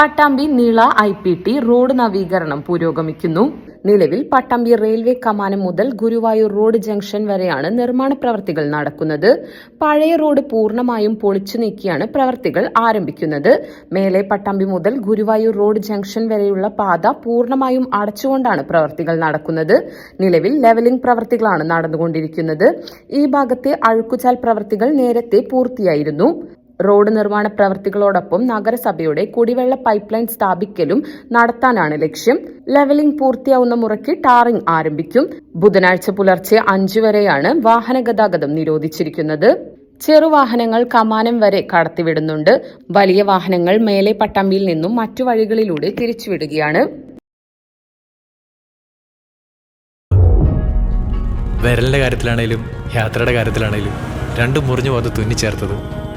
പട്ടാമ്പി നീള I P T road നവീകരണം പുരോഗമിക്കുന്നു. നിലവിൽ പട്ടാമ്പി റെയിൽവേ കമാനം മുതൽ ഗുരുവായൂർ റോഡ് ജംഗ്ഷൻ വരെയാണ് നിർമ്മാണ പ്രവൃത്തികൾ നടക്കുന്നത്. പഴയ റോഡ് പൂർണമായും പൊളിച്ചു നീക്കിയാണ് പ്രവൃത്തികൾ ആരംഭിക്കുന്നത്. മേലെ പട്ടാമ്പി മുതൽ ഗുരുവായൂർ റോഡ് ജംഗ്ഷൻ വരെയുള്ള പാത പൂർണമായും അടച്ചുകൊണ്ടാണ് പ്രവൃത്തികൾ നടക്കുന്നത്. നിലവിൽ ലെവലിംഗ് പ്രവൃത്തികളാണ് നടന്നുകൊണ്ടിരിക്കുന്നത്. ഈ ഭാഗത്തെ അഴുക്കുചാൽ പ്രവൃത്തികൾ നേരത്തെ പൂർത്തിയായിരുന്നു. റോഡ് നിർമ്മാണ പ്രവൃത്തികളോടൊപ്പം നഗരസഭയുടെ കുടിവെള്ള പൈപ്പ് ലൈൻ സ്ഥാപിക്കലും നടത്താനാണ് ലക്ഷ്യം. ലെവലിംഗ് പൂർത്തിയാവുന്ന മുറയ്ക്ക് ടാറിംഗ് ആരംഭിക്കും. ബുധനാഴ്ച പുലർച്ചെ അഞ്ചു വരെയാണ് വാഹന ഗതാഗതം നിരോധിച്ചിരിക്കുന്നത്. ചെറുവാഹനങ്ങൾ കമാനം വരെ കടത്തിവിടുന്നുണ്ട്. വലിയ വാഹനങ്ങൾ മേലെ പട്ടമ്പിയിൽ നിന്നും മറ്റു വഴികളിലൂടെ തിരിച്ചുവിടുകയാണ്. വിരലിന്റെ കാര്യത്തിലാണേലും യാത്രയുടെ കാര്യത്തിലാണേലും രണ്ടും മുറിഞ്ഞു പോകാതെ തുന്നിച്ചേർത്തത്